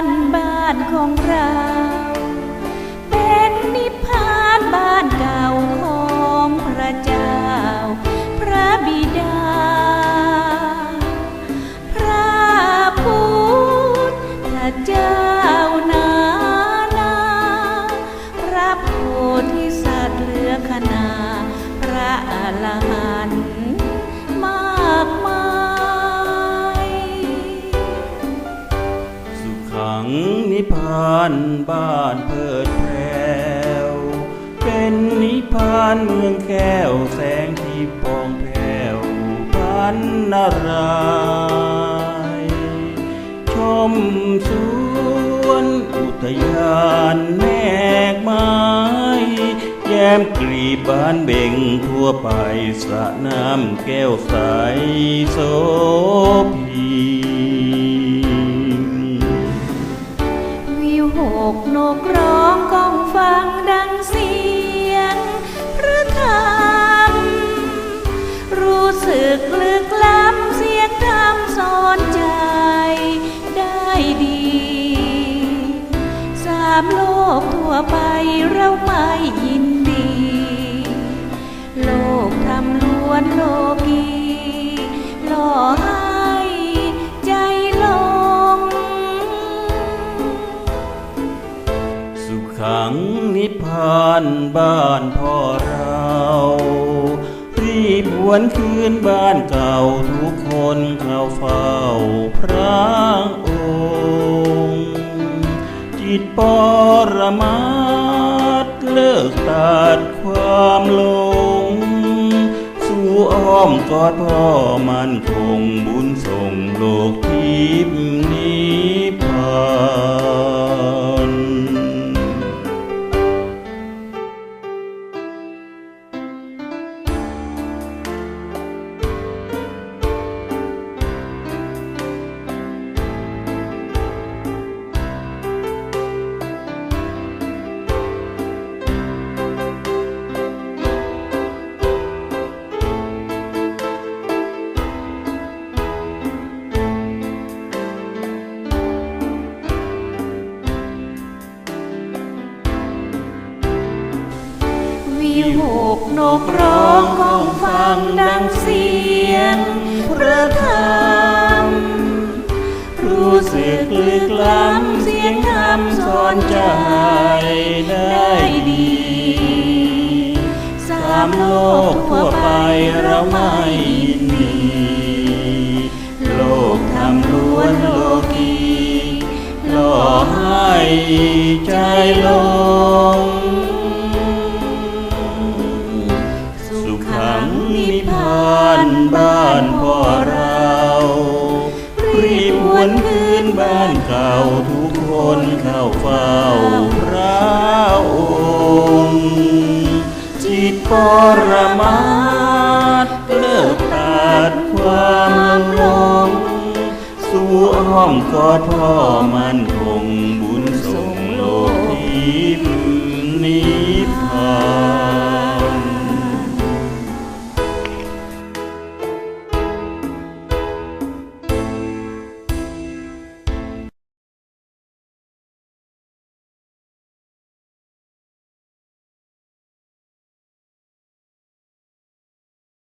านบ้านของเรา เป็นนิพพานบ้านเก่าของพระเจ้า พระบิดา พระพุทธเจ้านานาพระโพธิสัตว์เหลือขนา พระอรหันต์ ขังนิพพานบ้านเพิดแพรวเป็นนิพพานเมืองแก้วแสงที่ปองแผ้วพันนารายชมสวนอุทยานแนกไม้แย้มกลีบบานเบ่งทั่วไปสระน้ำแก้วใสโสพี หกนกร้องก้องฟังดังเสียงพระธรรม รู้สึกลึกล้ำเสียงธรรมสอนใจได้ดี สามโลกทั่วไปเราไม่ยินดี โลกทำล้วนโลก ขังนิพพานบ้านพ่อเรา รีบหวนคืนบ้านเก่าทุกคนเข้าเฝ้าพระองค์ จิตปรมาตเลิกตัดความหลง สู่อ้อมกอดพ่อมันคงบุญส่งโลกทิพย์ หกนกร้องก้องฟังดังเสียงพระธรรมรู้สึกลึกล้ำเสียงธรรมสอนใจได้ดีสามโลกทั่วไปเราไม่มีโลกทำล้วนโลก นิพพานบ้านพ่อเรารีบวนคืนบ้านเก่าทุกคนเข้าเฝ้าพระองค์ จิตปรมาตเลิกตัดความหลงสู่อ้อมกอดพ่อมันค